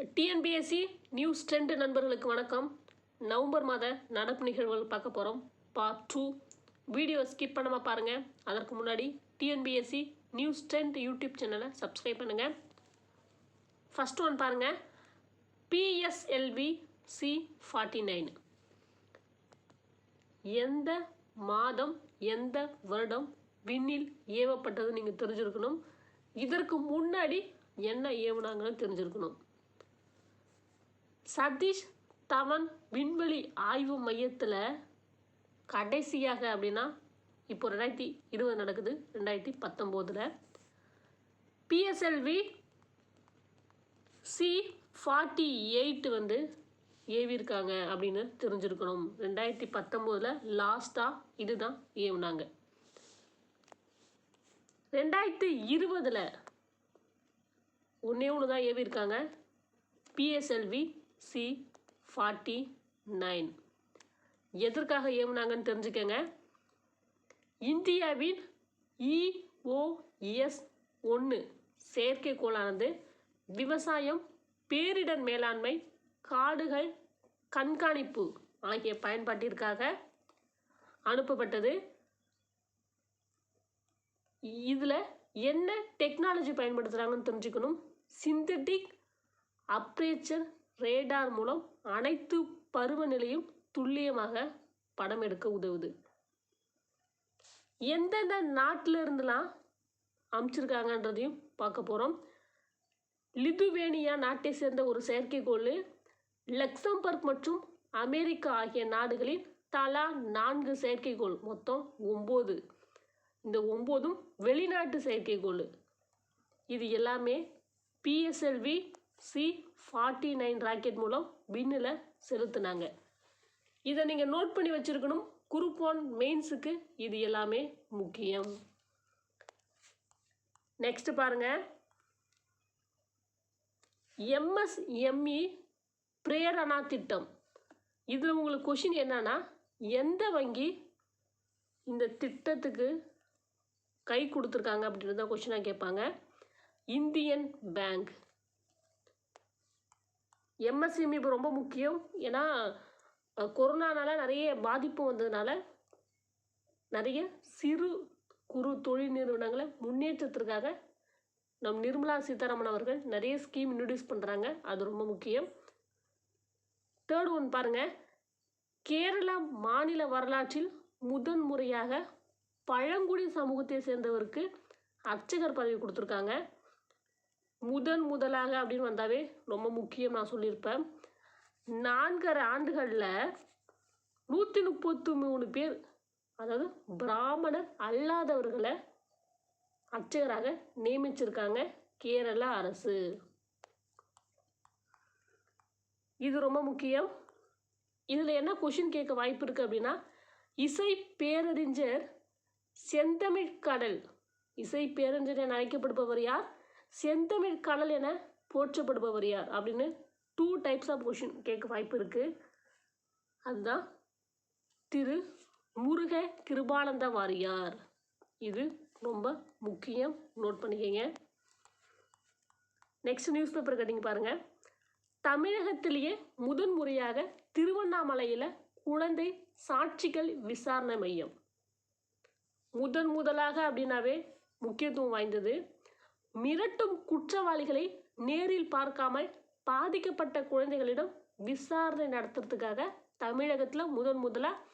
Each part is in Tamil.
டிஎன்பிஎஸ்சி நியூஸ் ட்ரெண்ட் நண்பர்களுக்கு வணக்கம். நவம்பர் மாத நடப்பு நிகழ்வுகள் பார்க்க போகிறோம் பார்ட் டூ வீடியோ ஸ்கிப் பண்ணாமல் பாருங்கள் அதற்கு முன்னாடி டிஎன்பிஎஸ்சி நியூஸ் ட்ரெண்ட் யூடியூப் சேனலை சப்ஸ்கிரைப் பண்ணுங்கள் ஃபஸ்ட் ஒன் பாருங்கள் பிஎஸ்எல்வி சி ஃபார்ட்டி நைன் எந்த மாதம் எந்த வருடம் விண்ணில் ஏவப்பட்டது நீங்கள் தெரிஞ்சிருக்கணும். இதற்கு முன்னாடி என்ன ஏவுனாங்கன்னு தெரிஞ்சிருக்கணும். சதீஷ் தவன் விண்வெளி ஆய்வு மையத்தில் கடைசியாக அப்படின்னா இப்போ ரெண்டாயிரத்தி இருபது நடக்குது ரெண்டாயிரத்தி பத்தொம்போதில். பிஎஸ்எல்வி சி ஃபார்ட்டி எயிட் வந்து ஏவிருக்காங்க அப்படின்னு தெரிஞ்சிருக்கணும். ரெண்டாயிரத்தி பத்தொம்போதில் லாஸ்ட்டாக இதுதான் ஏவுனாங்க. ரெண்டாயிரத்தி இருபதில் ஒன்றே ஒன்று தான் ஏவிருக்காங்க பிஎஸ்எல்வி சி ஃபார்ட்டி நைன். எதற்காக ஏவுனாங்கன்னு தெரிஞ்சுக்கங்க. இந்தியாவின் இஓஎஸ் ஒன்று செயற்கைக்கோளானது விவசாயம் பேரிடர் மேலாண்மை காடுகள் கண்காணிப்பு ஆகிய பயன்பாட்டிற்காக அனுப்பப்பட்டது. இதில் என்ன டெக்னாலஜி பயன்படுத்துகிறாங்கன்னு தெரிஞ்சுக்கணும். சிந்தட்டிக் அப்ரேச்சர் ரேடார் மூலம் அனைத்து பருவநிலையும் துல்லியமாக படம் எடுக்க உதவுது. எந்தெந்த நாட்டில் இருந்துலாம் அமைச்சிருக்காங்கன்றதையும் பார்க்க போகிறோம் லிதுவேனியா நாட்டை சேர்ந்த ஒரு செயற்கைக்கோள் லக்சம்பர்க் மற்றும் அமெரிக்கா ஆகிய நாடுகளில் தலா நான்கு செயற்கைக்கோள் மொத்தம் ஒம்பது. இந்த ஒம்போதும் வெளிநாட்டு செயற்கைக்கோள். இது எல்லாமே PSLV C forty nine rocket மூலம் விண்ணில் செலுத்துனாங்க. இதை நீங்கள் நோட் பண்ணி வச்சுருக்கணும். குரூப் ஒன் மெயின்ஸுக்கு இது எல்லாமே முக்கியம். நெக்ஸ்ட் பாருங்கள் எம்எஸ்எம்இ பிரேரணா திட்டம். இதில் உங்களுக்கு கொஷின் என்னன்னா எந்த வங்கி இந்த திட்டத்துக்கு கை கொடுத்துருக்காங்க அப்படின்றத கொஷினாக கேட்பாங்க. Indian bank. எம்எஸ்எம்இ இப்போ ரொம்ப முக்கியம். ஏன்னா கொரோனானால நிறைய பாதிப்பு வந்ததுனால நிறைய சிறு குறு தொழில் நிறுவனங்களை முன்னேற்றத்திற்காக நம் நிர்மலா சீதாராமன் அவர்கள் நிறைய ஸ்கீம் இன்ட்ரடியூஸ் பண்ணுறாங்க அது ரொம்ப முக்கியம். தேர்ட் ஒன் பாருங்கள் கேரளா மாநில வரலாற்றில் முதன் முறையாக பழங்குடி சமூகத்தை சேர்ந்தவருக்கு அர்ச்சகர் பதவி கொடுத்துருக்காங்க. முதன் முதலாக அப்படின்னு வந்தாவே ரொம்ப முக்கியம் நான் சொல்லியிருப்பேன். நான்கரை ஆண்டுகளில் நூற்றி முப்பத்து மூணு பேர் அதாவது பிராமணர் அல்லாதவர்களை அர்ச்சகராக நியமிச்சிருக்காங்க கேரள அரசு. இது ரொம்ப முக்கியம். இதில் என்ன கொஷின் கேட்க வாய்ப்பு இருக்குது அப்படின்னா இசை பேரறிஞர் செந்தமிழ் கடல் இசை பேரறிஞர் என அழைக்கப்படுபவர் யார்? செந்தமிழ் கடல் என போற்றப்படுபவர் யார்? அப்படின்னு டூ டைப்ஸ் ஆஃப் கொஷின் கேட்க வாய்ப்பு இருக்குது அதுதான் திரு முருக கிருபானந்த வாரியார் இது ரொம்ப முக்கியம். நோட் பண்ணிக்கங்க. நெக்ஸ்ட் நியூஸ் பேப்பர் கட்டிங்க பாருங்கள் தமிழகத்திலேயே முதன் முறையாக திருவண்ணாமலையில் குழந்தை சாட்சிகள் விசாரணை மையம். முதன் முதலாக அப்படின்னாவே முக்கியத்துவம் வாய்ந்தது. மிரட்டும் குற்றவாளிகளை நேரில் பார்க்காமல் பாதிக்கப்பட்ட குழந்தைகளிடம் விசாரணை நடத்துறதுக்காக தமிழகத்தில் முதன் முதலாக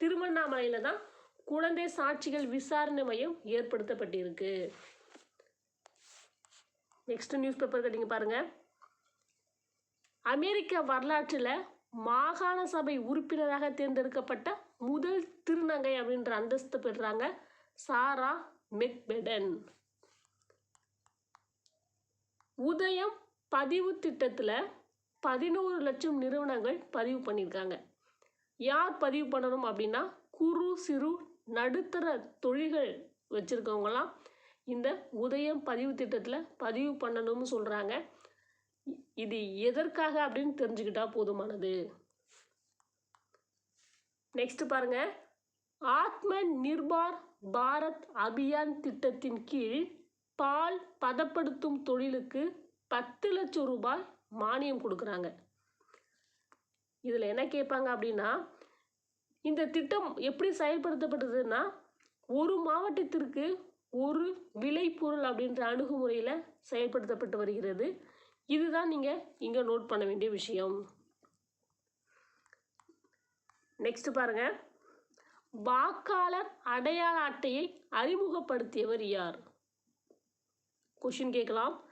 திருவண்ணாமலையில் தான் குழந்தை சாட்சிகள் விசாரணை மையம் ஏற்படுத்தப்பட்டிருக்கு. நெக்ஸ்ட் நியூஸ் பேப்பர் கட்டிங்க பாருங்கள் அமெரிக்க வரலாற்றில் மாகாண சபை உறுப்பினராக தேர்ந்தெடுக்கப்பட்ட முதல் திருநங்கை அப்படின்ற அந்தஸ்து பெறுறாங்க சாரா மெக்பெடன். உதயம் பதிவு திட்டத்தில் பதினோரு லட்சம் நிறுவனங்கள் பதிவு பண்ணியிருக்காங்க. யார் பதிவு பண்ணணும் அப்படின்னா குறு சிறு நடுத்தர தொழில்கள் வச்சுருக்கவங்களாம் இந்த உதயம் பதிவு திட்டத்தில் பதிவு பண்ணணும்னு சொல்கிறாங்க இது எதற்காக அப்படின்னு தெரிஞ்சுக்கிட்டா போதுமானது. நெக்ஸ்ட் பாருங்க. ஆத்ம நிர்பார் பாரத் அபியான் திட்டத்தின் கீழ் பால் பதப்படுத்தும் தொழிலுக்கு பத்து லட்சம் ரூபாய் மானியம் கொடுக்குறாங்க. இதில் என்ன கேட்பாங்க அப்படின்னா இந்த திட்டம் எப்படி செயல்படுத்தப்படுதுன்னா ஒரு மாவட்டத்திற்கு ஒரு விளைபொருள் அப்படின்ற அணுகுமுறையில் செயல்படுத்தப்பட்டு வருகிறது. இதுதான் நீங்கள் இங்கே நோட் பண்ண வேண்டிய விஷயம். நெக்ஸ்ட் பாருங்க. வாக்காளர் அடையாள அட்டையை அறிமுகப்படுத்தியவர் யார்? கொஷின் கேட்கலாம்.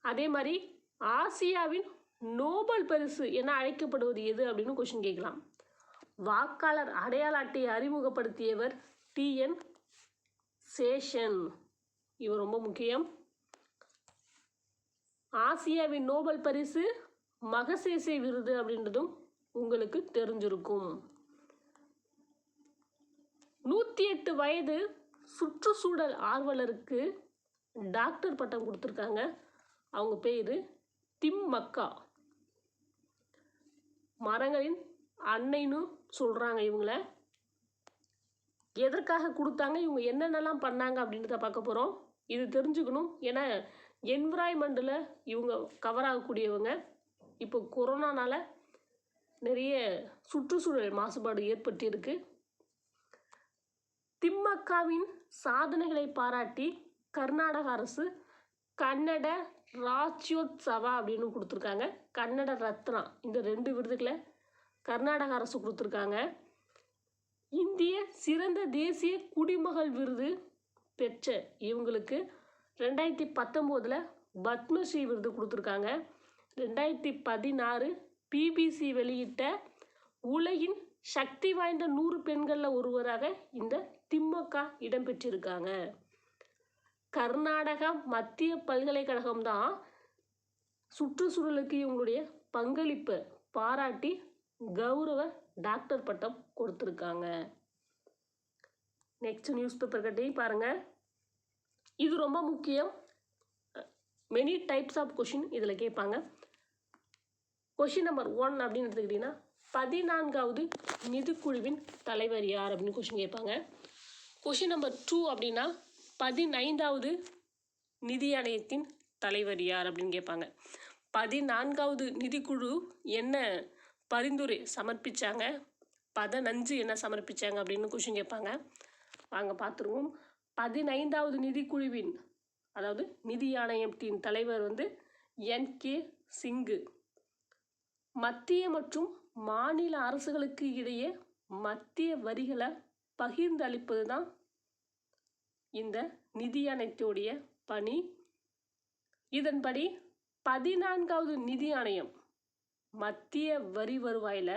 அதே மாதிரி ஆசியாவின் நோபல் பரிசு என அழைக்கப்படுவது எது அப்படின்னு கொஷின் கேட்கலாம். வாக்காளர் அடையாள அட்டையை அறிமுகப்படுத்தியவர் டிஎன் சேஷன். இவர் ரொம்ப முக்கியம். ஆசியாவின் நோபல் பரிசு மகசேசே விருது அப்படின்றதும் உங்களுக்கு தெரிஞ்சிருக்கும். நூற்றி எட்டு வயது சுற்றுச்சூழல் ஆர்வலருக்கு டாக்டர் பட்டம் கொடுத்துருக்காங்க. அவங்க பேர் திம் மக்கா. மரங்களின் அன்னைன்னு சொல்கிறாங்க இவங்கள. எதற்காக கொடுத்தாங்க இவங்க என்னென்னலாம் பண்ணாங்க அப்படின்றத பார்க்க போகிறோம் இது தெரிஞ்சுக்கணும். ஏன்னா என்விராய்மெண்ட்டில் இவங்க கவர் ஆகக்கூடியவங்க. இப்போ கொரோனானால் நிறைய சுற்றுச்சூழல் மாசுபாடு ஏற்பட்டிருக்கு. திம்மக்காவின் சாதனைகளை பாராட்டி கர்நாடக அரசு கன்னட ராஜ்யோத்சவா அப்படின்னு கொடுத்துருக்காங்க. கன்னட ரத்னா இந்த ரெண்டு விருதுகளை கர்நாடக அரசு கொடுத்துருக்காங்க. இந்திய சிறந்த தேசிய குடிமகள் விருது பெற்ற இவங்களுக்கு ரெண்டாயிரத்தி பத்தொம்போதில் பத்மஸ்ரீ விருது கொடுத்துருக்காங்க. ரெண்டாயிரத்தி பதினாறு பிபிசி வெளியிட்ட உலகின் சக்தி வாய்ந்த நூறு பெண்களில் ஒருவராக இந்த திமுக இடம்பெற்றிருக்காங்க கர்நாடகா மத்திய பல்கலைக்கழகம் தான் சுற்றுச்சூழலுக்கு இவங்களுடைய பங்களிப்பை பாராட்டி கௌரவ டாக்டர் பட்டம் கொடுத்துருக்காங்க. நெக்ஸ்ட் நியூஸ் பேப்பர் கட்டையும் பாருங்கள் இது ரொம்ப முக்கியம். மெனி டைப்ஸ் ஆஃப் கொஷின் இதில் கேட்பாங்க. கொஷின் நம்பர் ஒன் அப்படின்னு எடுத்துக்கிட்டிங்கன்னா பதினான்காவது நிதிக்குழுவின் தலைவர் யார் அப்படின்னு கொஷின் கேட்பாங்க. கொஷின் நம்பர் டூ அப்படின்னா பதினைந்தாவது நிதி ஆணையத்தின் தலைவர் யார் அப்படின்னு கேட்பாங்க. பதினான்காவது நிதிக்குழு என்ன பரிந்துரை சமர்ப்பித்தாங்க பதினஞ்சு என்ன சமர்ப்பிச்சாங்க அப்படின்னு கொஷின் கேட்பாங்க. வாங்க பார்த்துருவோம். பதினைந்தாவது நிதிக்குழுவின் அதாவது நிதி ஆணையத்தின் தலைவர் வந்து என். கே. சிங்கு. மத்திய மற்றும் மாநில அரசுகளுக்கு இடையே மத்திய வரிகளை பகிர்ந்து அளிப்பது தான் இந்த நிதி ஆணையத்துடைய பணி. இதன்படி பதினான்காவது நிதி ஆணையம் மத்திய வரி வருவாயில்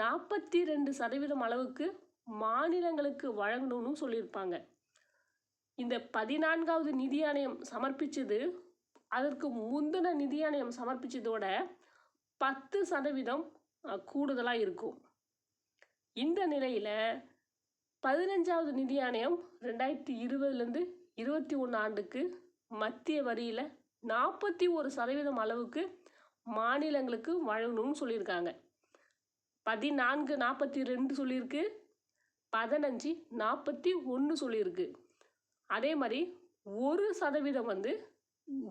நாற்பத்தி ரெண்டு சதவீதம் அளவுக்கு மாநிலங்களுக்கு வழங்கணும்னு சொல்லியிருப்பாங்க. இந்த பதினான்காவது நிதி ஆணையம் சமர்ப்பித்தது அதற்கு முந்தின நிதி ஆணையம் சமர்ப்பித்ததோட பத்து சதவீதம் கூடுதலாக இருக்கும். இந்த நிலையில் பதினஞ்சாவது நிதி ஆணையம் ரெண்டாயிரத்தி இருபதுலேருந்து இருபத்தி ஒன்று ஆண்டுக்கு மத்திய வரியில் நாற்பத்தி ஒரு சதவீதம் அளவுக்கு மாநிலங்களுக்கு வழங்கணும்னு சொல்லியிருக்காங்க. பதினான்கு நாற்பத்தி ரெண்டு சொல்லியிருக்கு. பதினஞ்சு நாற்பத்தி ஒன்று சொல்லியிருக்கு. அதே மாதிரி ஒரு சதவீதம் வந்து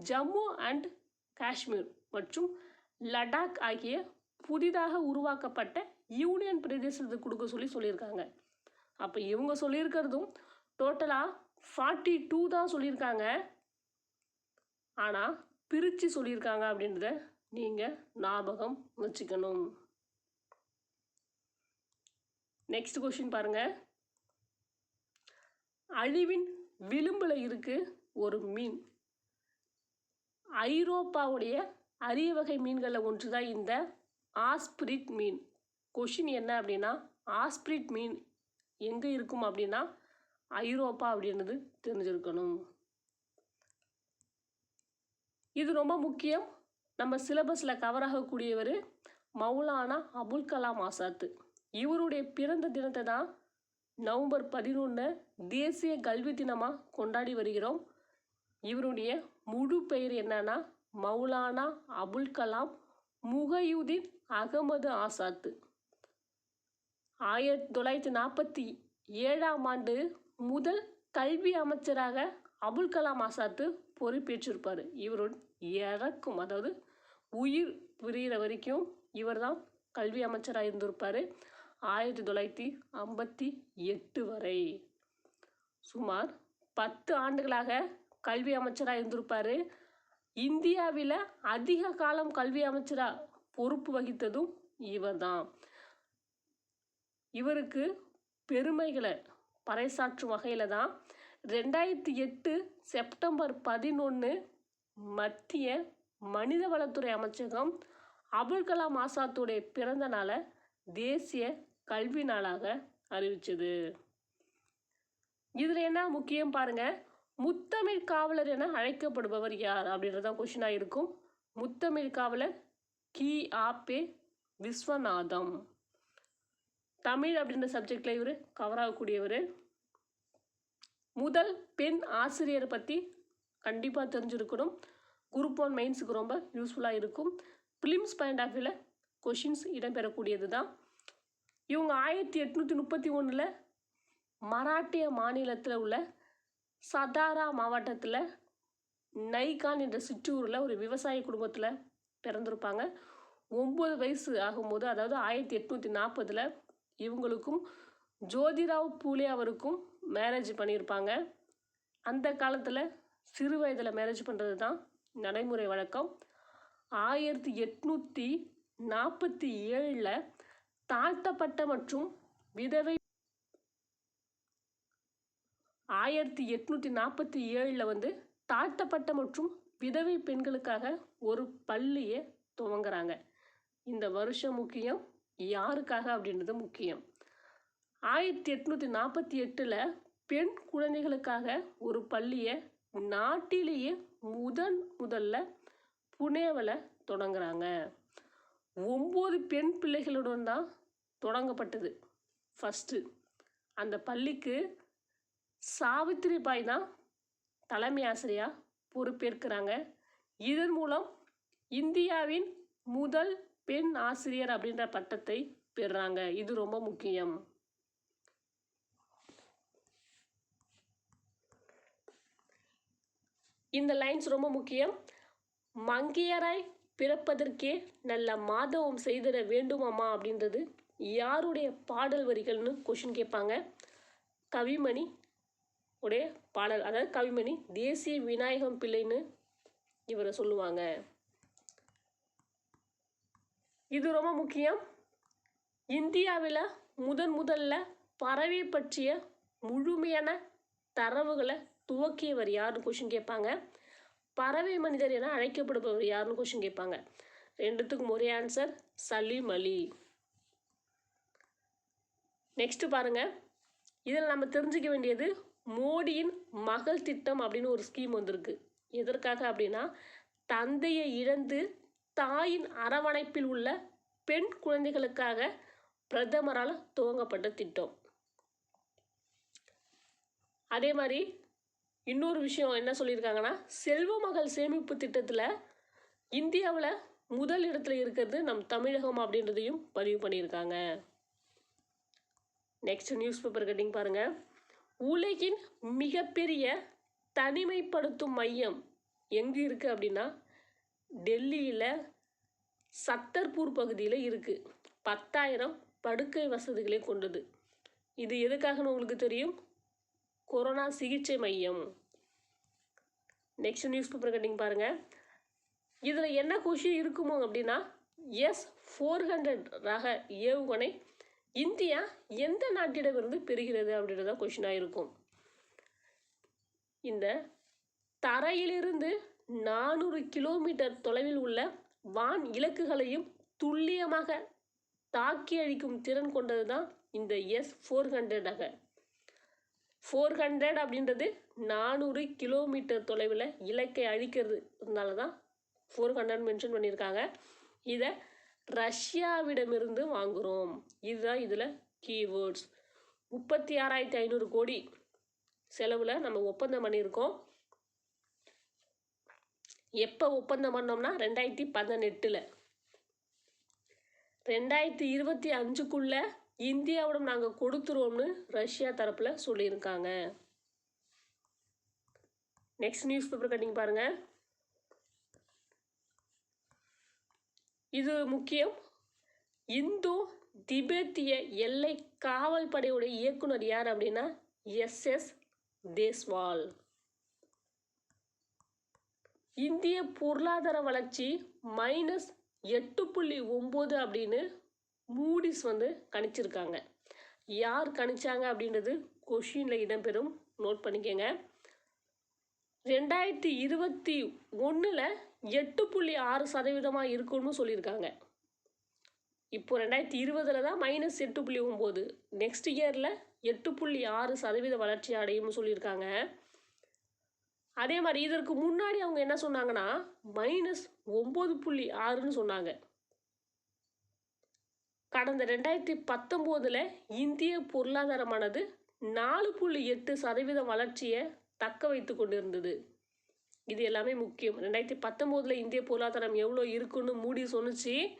ஜம்மு அண்ட் காஷ்மீர் மற்றும் லடாக் ஆகிய புதிதாக உருவாக்கப்பட்ட யூனியன் பிரதேசத்துக்கு கொடுக்க சொல்லி சொல்லியிருக்காங்க. அப்போ இவங்க சொல்லியிருக்கிறதும் டோட்டலாக ஃபார்ட்டி டூ தான் சொல்லியிருக்காங்க. ஆனால் பிரித்து சொல்லியிருக்காங்க அப்படின்றத நீங்கள் ஞாபகம் வச்சுக்கணும். நெக்ஸ்ட் கொஷின் பாருங்கள் அழிவின் விளிம்பில் இருக்கு ஒரு மீன். ஐரோப்பாவுடைய அரிய வகை மீன்களில் ஒன்று தான் இந்த ஆஸ்பிரிட் மீன். கொஷின் என்ன அப்படின்னா ஆஸ்பிரிட் மீன் எங்கே இருக்கும் அப்படின்னா ஐரோப்பா அப்படின்றது தெரிஞ்சிருக்கணும். இது ரொம்ப முக்கியம். நம்ம சிலபஸில் கவர் ஆகக்கூடியவர் மௌலானா அபுல் கலாம் ஆசாத்து இவருடைய பிறந்த தினத்தை தான் நவம்பர் பதினொன்று தேசிய கல்வி தினமாக கொண்டாடி வருகிறோம். இவருடைய முழு பெயர் என்னன்னா மௌலானா அபுல் கலாம் முகையுதீன் அகமது ஆசாத்து ஆயிரத்தி தொள்ளாயிரத்தி நாற்பத்தி ஏழாம் ஆண்டு முதல் கல்வி அமைச்சராக அபுல் கலாம் ஆசாத்து பொறுப்பேற்றிருப்பார். இவரோட இறக்கும் அதாவது உயிர் புரிகிற வரைக்கும் இவர் தான் கல்வி அமைச்சராக இருந்திருப்பார். ஆயிரத்தி தொள்ளாயிரத்தி ஐம்பத்தி எட்டு வரை. சுமார் பத்து ஆண்டுகளாக கல்வி அமைச்சராக இருந்திருப்பார். இந்தியாவில் அதிக காலம் கல்வி அமைச்சராக பொறுப்பு வகித்ததும் இவர் தான் இவருக்கு பெருமைகளை பறைசாற்றும் வகையில் தான் ரெண்டாயிரத்தி எட்டு செப்டம்பர் பதினொன்று மத்திய மனிதவளத்துறை அமைச்சகம் அபுல் கலாம் ஆசாத்துடைய பிறந்த நாளை தேசிய கல்வி நாளாக அறிவிச்சது. இதில் என்ன முக்கியம் பாருங்கள் முத்தமிழ் காவலர் என அழைக்கப்படுபவர் யார் அப்படின்றது தான் கொஷினாக இருக்கும். முத்தமிழ் காவலர் கி ஆபே விஸ்வநாதம். தமிழ் அப்படின்ற சப்ஜெக்டில் இவர் கவர் ஆகக்கூடியவர். முதல் பெண் ஆசிரியரை பற்றி கண்டிப்பாக தெரிஞ்சிருக்கணும். குரூப் ஒன் மெயின்ஸுக்கு ரொம்ப யூஸ்ஃபுல்லாக இருக்கும். பிலிம்ஸ் பாயிண்ட் ஆஃப் வியூவில் கொஷின்ஸ் இடம்பெறக்கூடியது தான் இவங்க ஆயிரத்தி எட்நூற்றி முப்பத்தி ஒன்றில் மராட்டிய மாநிலத்தில் உள்ள சதாரா மாவட்டத்தில் நைகான் என்ற சிற்றூரில் ஒரு விவசாய குடும்பத்தில் பிறந்திருப்பாங்க. ஒம்பது வயசு ஆகும்போது அதாவது ஆயிரத்தி எட்நூற்றி நாற்பதில் இவங்களுக்கும் ஜோதிராவ் பூலே அவருக்கும் மேரேஜ் பண்ணியிருப்பாங்க. அந்த காலத்தில் சிறு வயதில் மேரேஜ் பண்ணுறது தான் நடைமுறை வழக்கம். ஆயிரத்தி எட்நூற்றி நாற்பத்தி ஏழில் தாழ்த்தப்பட்ட மற்றும் விதவை ஆயிரத்தி எட்நூற்றி நாற்பத்தி ஏழில் வந்து தாழ்த்தப்பட்ட மற்றும் விதவை பெண்களுக்காக ஒரு பள்ளியை துவங்குறாங்க. இந்த வருஷம் முக்கியம் யாருக்காக அப்படின்றது முக்கியம். ஆயிரத்தி எட்நூற்றி நாற்பத்தி எட்டில் பெண் குழந்தைகளுக்காக ஒரு பள்ளியை நாட்டிலேயே முதன் முதல்ல புனேவில் தொடங்குறாங்க. ஒம்பது பெண் பிள்ளைகளுடன் தான் தொடங்கப்பட்டது. ஃபஸ்ட்டு அந்த பள்ளிக்கு சாவித்திரிபாய் தான் தலைமை ஆசிரியாக பொறுப்பேற்கிறாங்க. இதன் மூலம் இந்தியாவின் முதல் பெண் ஆசிரியர் அப்படின்ற பட்டத்தை பெறுறாங்க இது ரொம்ப முக்கியம். இந்த லைன்ஸ் ரொம்ப முக்கியம். மங்கையராய் பிறப்பதற்கே நல்ல மாதவம் செய்திட வேண்டுமாம்மா அப்படின்றது யாருடைய பாடல் வரிகள்னு கொஷின் கேட்பாங்க. கவிமணி உடைய பாடல் அதாவது கவிமணி தேசிய விநாயகம் பிள்ளைன்னு இவரை சொல்லுவாங்க. இது ரொம்ப முக்கியம். இந்தியாவில் முதன் முதல்ல பறவை பற்றிய முழுமையான தரவுகளை துவக்கியவர் யாருன்னு கொஷின் கேட்பாங்க. பறவை மனிதர் என அழைக்கப்படுபவர் யாருன்னு கொஷின் கேட்பாங்க. ரெண்டுத்துக்கும் ஒரே ஆன்சர் சலீம் அலி. நெக்ஸ்ட் பாருங்க. இதில் நம்ம தெரிஞ்சுக்க வேண்டியது மோடியின் மகள் திட்டம் அப்படின்னு ஒரு ஸ்கீம் வந்திருக்கு. எதற்காக அப்படின்னா தந்தையை இழந்து தாயின் அரவணைப்பில் உள்ள பெண் குழந்தைகளுக்காக பிரதமரால் துவங்கப்பட்ட திட்டம். அதே மாதிரி இன்னொரு விஷயம் என்ன சொல்லியிருக்காங்கன்னா செல்வ மகள் சேமிப்பு திட்டத்தில் இந்தியாவில் முதல் இடத்துல இருக்கிறது நம் தமிழகம் அப்படின்றதையும் பதிவு பண்ணியிருக்காங்க. நெக்ஸ்ட் நியூஸ் பேப்பர் கட்டிங் பாருங்கள் உலகின் மிகப்பெரிய தனிமைப்படுத்தும் மையம் எங்கே இருக்குது அப்படின்னா டெல்லியில் சத்தர்பூர் பகுதியில் இருக்குது பத்தாயிரம் படுக்கை வசதிகளை கொண்டது. இது எதுக்காகன்னு உங்களுக்கு தெரியும்? கொரோனா சிகிச்சை மையம். நெக்ஸ்ட் நியூஸ் பேப்பர் கட்டிங் பாருங்கள் இதில் என்ன கொஷின் இருக்குமோ அப்படின்னா எஸ் ஃபோர் ஹண்ட்ரட் ரக ஏவுகணை இந்தியா எந்த நாட்டிடமிருந்து பெறுகிறது அப்படின்றத கொஷினாக இருக்கும். இந்த தரையிலிருந்து நானூறு கிலோமீட்டர் தொலைவில் உள்ள வான் இலக்குகளையும் துல்லியமாக தாக்கி அழிக்கும் திறன் கொண்டது தான் இந்த எஸ் ஃபோர் ஹண்ட்ரடாக ஃபோர் ஹண்ட்ரட் அப்படின்றது நானூறு கிலோமீட்டர் தொலைவில் இலக்கை அழிக்கிறது. அதனால தான் ஃபோர் ஹண்ட்ரட் மென்ஷன் பண்ணியிருக்காங்க. இதை ரஷ்யாவிடமிருந்து வாங்குகிறோம் இதுதான் இதில் கீவேர்ட்ஸ் முப்பத்தி ஆறாயிரத்தி ஐநூறு கோடி செலவில் நம்ம ஒப்பந்தம் பண்ணியிருக்கோம். எப்போ ஒப்பந்தம் பண்ணோம்னா ரெண்டாயிரத்தி பதினெட்டில். ரெண்டாயிரத்தி இருபத்தி அஞ்சுக்குள்ளே இந்தியாவிடம் நாங்கள் கொடுத்துருவோம்னு ரஷ்யா தரப்பில் சொல்லியிருக்காங்க. நெக்ஸ்ட் நியூஸ் பேப்பர் கட்டிங் பாருங்கள் இது முக்கியம். இந்து திபெத்திய எல்லை காவல் படையுடைய இயக்குனர் யார் அப்படின்னா எஸ்எஸ் தேஸ்வால். இந்திய பொருளாதார வளர்ச்சி மைனஸ் எட்டு புள்ளி ஒம்பது அப்படின்னு மூடிஸ் வந்து கணிச்சிருக்காங்க. யார் கணிச்சாங்க அப்படின்றது கொஷினில் இடம்பெறும். நோட் பண்ணிக்கோங்க. ரெண்டாயிரத்தி இருபத்தி ஒன்றில் எட்டு புள்ளி ஆறு சதவீதமாக இருக்கும்னு சொல்லியிருக்காங்க. இப்போ ரெண்டாயிரத்தி இருபதில் தான் மைனஸ் எட்டு புள்ளி ஒம்பது நெக்ஸ்ட் இயரில் எட்டு புள்ளி ஆறு சதவீத வளர்ச்சி அடையும்னு சொல்லியிருக்காங்க. அதே மாதிரி இதற்கு முன்னாடி அவங்க என்ன சொன்னாங்கன்னா மைனஸ் ஒம்பது புள்ளி ஆறுன்னு சொன்னாங்க. கடந்த ரெண்டாயிரத்தி பத்தொம்போதில் இந்திய பொருளாதாரமானது நாலு புள்ளி எட்டு சதவீத வளர்ச்சியை தக்க வைத்து கொண்டு இருந்தது இது எல்லாமே முக்கியம். ரெண்டாயிரத்தி பத்தொம்போதில் இந்திய பொருளாதாரம் எவ்வளோ இருக்குன்னு மூடி சொன்னிச்சு.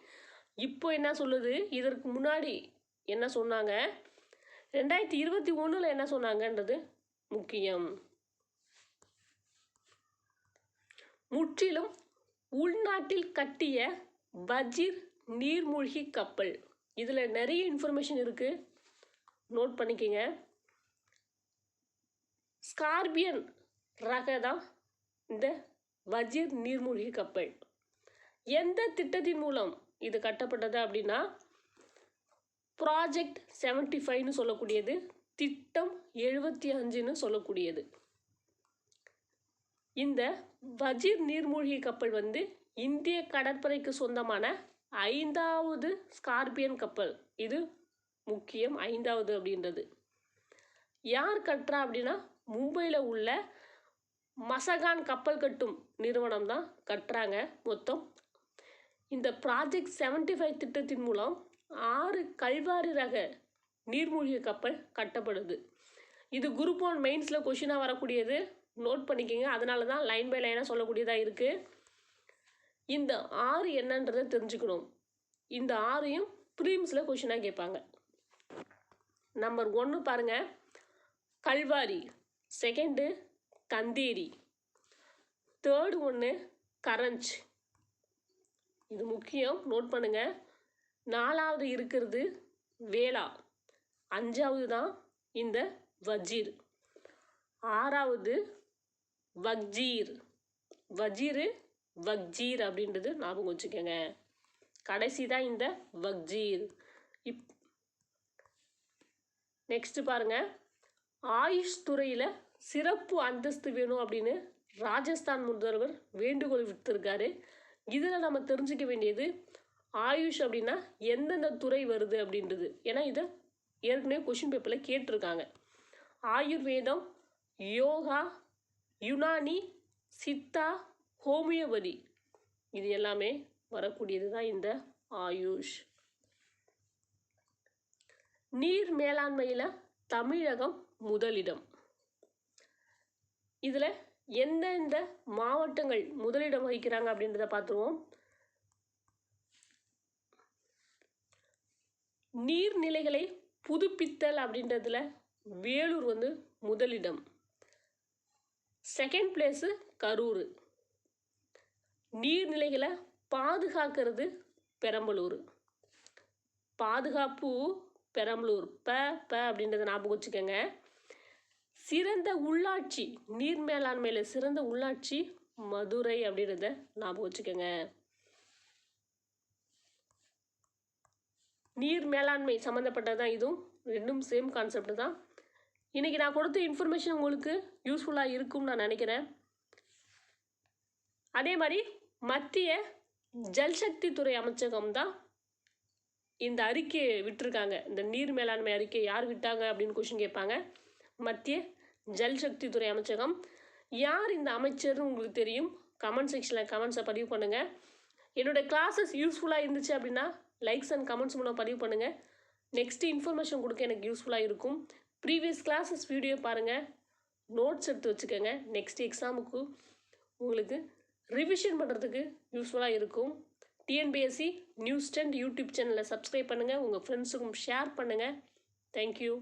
இப்போ என்ன சொல்லுது? இதற்கு முன்னாடி என்ன சொன்னாங்க? ரெண்டாயிரத்தி இருபத்தி ஒன்றில் என்ன சொன்னாங்கன்றது முக்கியம். முற்றிலும் உள்நாட்டில் கட்டிய வஜிர் நீர்மூழ்கி கப்பல். இதில் நிறைய இன்ஃபர்மேஷன் இருக்குது நோட் பண்ணிக்கங்க. ஸ்கார்பியன் ரக தான் இந்த வஜிர் நீர்மூழ்கி கப்பல். எந்த திட்டத்தின் மூலம் இது கட்டப்பட்டது அப்படின்னா ப்ராஜெக்ட் செவன்ட்டி ஃபைவ்னு சொல்லக்கூடியது திட்டம் எழுபத்தி அஞ்சுன்னு சொல்லக்கூடியது. இந்த வஜிர் நீர்மூழ்கி கப்பல் வந்து இந்திய கடற்படைக்கு சொந்தமான ஐந்தாவது ஸ்கார்பியன் கப்பல். இது முக்கியம் ஐந்தாவது அப்படின்றது. யார் கட்டுறா அப்படின்னா மும்பையில் உள்ள மசகான் கப்பல் கட்டும் நிறுவனம் தான் கட்டுறாங்க மொத்தம். இந்த ப்ராஜெக்ட் செவன்டி ஃபைவ் திட்டத்தின் மூலம் ஆறு கல்வாரி ரக நீர்மூழ்கி கப்பல் கட்டப்படுது. இது குரூப் ஒன் மெயின்ஸில் கொஷினாக வரக்கூடியது. நோட் பண்ணிக்கோங்க. அதனால தான் லைன் பை லைனாக சொல்லக்கூடியதாக இருக்குது இந்த ஆறு என்னன்றதை தெரிஞ்சுக்கணும். இந்த ஆறையும் ப்ரீம்ஸில் கொஷினாக கேட்பாங்க. நம்பர் ஒன்று பாருங்கள் கல்வாரி. செகண்டு கந்தேரி. தேர்டு ஒன்று கரஞ்ச். இது முக்கியம். நோட் பண்ணுங்கள் நாலாவது இருக்கிறது வேளா அஞ்சாவது தான் இந்த வஜீர். ஆறாவது வக்ஜீர். வஜீரு வக்ஜீர் அப்படின்றது ஞாபகம் வச்சுக்கோங்க. கடைசி தான் இந்த வக்ஜீர். இப் நெக்ஸ்ட் பாருங்க. ஆயுஷ் துறையில் சிறப்பு அந்தஸ்து வேணும் அப்படின்னு ராஜஸ்தான் முதல்வர் வேண்டுகோள் விடுத்திருக்காரு. இதில் நம்ம தெரிஞ்சுக்க வேண்டியது ஆயுஷ் அப்படின்னா எந்தெந்த துறை வருது அப்படின்றது. ஏன்னா இதை ஏற்கனவே கொஷின் பேப்பரில் கேட்டிருக்காங்க. ஆயுர்வேதம் யோகா யுனானி சித்தா ஹோமியோபதி. இது எல்லாமே வரக்கூடியது தான் இந்த ஆயுஷ். நீர் மேலாண்மையில் தமிழகம் முதலிடம். இதில் எந்தெந்த மாவட்டங்கள் முதலிடம் வகிக்கிறாங்க அப்படின்றத பார்த்துருவோம். நீர்நிலைகளை புதுப்பித்தல் அப்படின்றதுல வேலூர் வந்து முதலிடம். Second place Karur. நீர்நிலைகளை பாதுகாக்கிறது பெரம்பலூர். பாதுகாப்பு பெரம்பலூர். ப ப அப்படின்றத ஞாபகம் வச்சுக்கோங்க. சிறந்த உள்ளாட்சி நீர் மேலாண்மையில் சிறந்த உள்ளாட்சி மதுரை அப்படின்றத ஞாபகம் வச்சுக்கோங்க. நீர் மேலாண்மை சம்மந்தப்பட்டது தான் இதுவும் ரெண்டும் சேம் கான்செப்ட் தான். இன்றைக்கி நான் கொடுத்த இன்ஃபர்மேஷன் உங்களுக்கு யூஸ்ஃபுல்லாக இருக்கும்னு நான் நினைக்கிறேன். அதே மாதிரி மத்திய ஜல்சக்தி துறை அமைச்சகம் தான் இந்த அறிக்கையை விட்டுருக்காங்க. இந்த நீர் மேலாண்மை அறிக்கை யார் விட்டாங்க அப்படின்னு கொஷின் கேட்பாங்க. மத்திய ஜல்சக்தி துறை அமைச்சகம். யார் இந்த அமைச்சர்னு உங்களுக்கு தெரியும்? கமெண்ட் செக்ஷனில் கமெண்ட்ஸை பதிவு பண்ணுங்கள் என்னோடய கிளாஸஸ் யூஸ்ஃபுல்லாக இருந்துச்சு அப்படின்னா லைக்ஸ் அண்ட் கமெண்ட்ஸ் மூலம் பதிவு பண்ணுங்கள் நெக்ஸ்ட்டு இன்ஃபர்மேஷன் கொடுக்க எனக்கு யூஸ்ஃபுல்லாக இருக்கும். ப்ரீவியஸ் கிளாஸஸ் வீடியோ பாருங்கள் நோட்ஸ் எடுத்து வச்சுக்கோங்க. நெக்ஸ்ட் எக்ஸாமுக்கு உங்களுக்கு ரிவிஷன் பண்ணுறதுக்கு யூஸ்ஃபுல்லாக இருக்கும். டிஎன்பிஎஸ்சி நியூஸ் டென்ட் யூடியூப் சேனலை சப்ஸ்கிரைப் பண்ணுங்கள் உங்கள் ஃப்ரெண்ட்ஸுக்கும் ஷேர் பண்ணுங்கள் தேங்க்யூ